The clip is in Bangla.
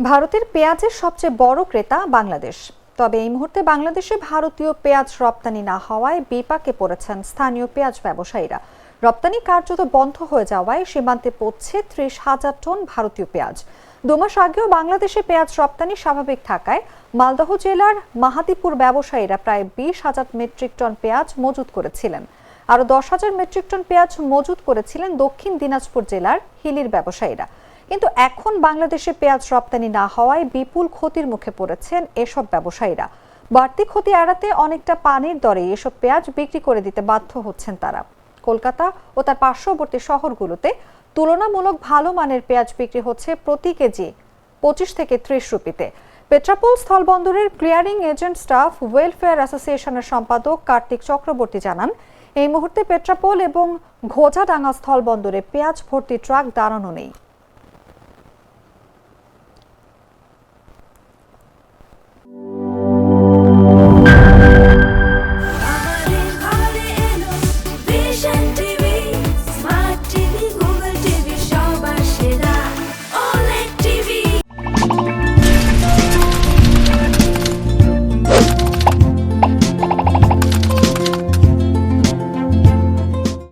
ভারতের পেঁয়াজের সবচেয়ে বড় ক্রেতা বাংলাদেশ। তবে এই মুহূর্তে বাংলাদেশে ভারতীয় পেঁয়াজ রপ্তানি না হওয়ায় বিপাকে পড়েছেন স্থানীয় পেঁয়াজ ব্যবসায়ীরা। রপ্তানি কার্যত বন্ধ হয়ে যাওয়ায় সীমান্তে পড়ছে ত্রিশ হাজার টন ভারতীয় পেঁয়াজ। দুমাস আগেও বাংলাদেশে পেঁয়াজ রপ্তানি স্বাভাবিক থাকায় মালদহ জেলার মাহাতিপুর ব্যবসায়ীরা প্রায় বিশ হাজার মেট্রিক টন পেঁয়াজ মজুত করেছিলেন। আরও দশ হাজার মেট্রিক টন পেঁয়াজ মজুত করেছিলেন দক্ষিণ দিনাজপুর জেলার হিলির ব্যবসায়ীরা। কিন্তু এখন বাংলাদেশে পেঁয়াজ রপ্তানি না হওয়ায় বিপুল ক্ষতির মুখে পড়েছেন এসব ব্যবসায়ীরা। বাড়তি ক্ষতি এড়াতে অনেকটা পানির দরে এসব পেঁয়াজ বিক্রি করে দিতে বাধ্য হচ্ছেন তারা। কলকাতা ও তার পার্শ্ববর্তী শহরগুলোতে তুলনামূলক ভালো মানের পেঁয়াজ বিক্রি হচ্ছে প্রতি কেজি পঁচিশ থেকে ত্রিশ রুপিতে। পেট্রাপোল স্থলবন্দরের ক্লিয়ারিং এজেন্ট স্টাফ ওয়েলফেয়ার অ্যাসোসিয়েশনের সম্পাদক কার্তিক চক্রবর্তী জানান, এই মুহূর্তে পেট্রাপোল এবং ঘোজাডাঙ্গা স্থলবন্দরে পেঁয়াজ ভর্তি ট্রাক দাঁড়ানো নেই।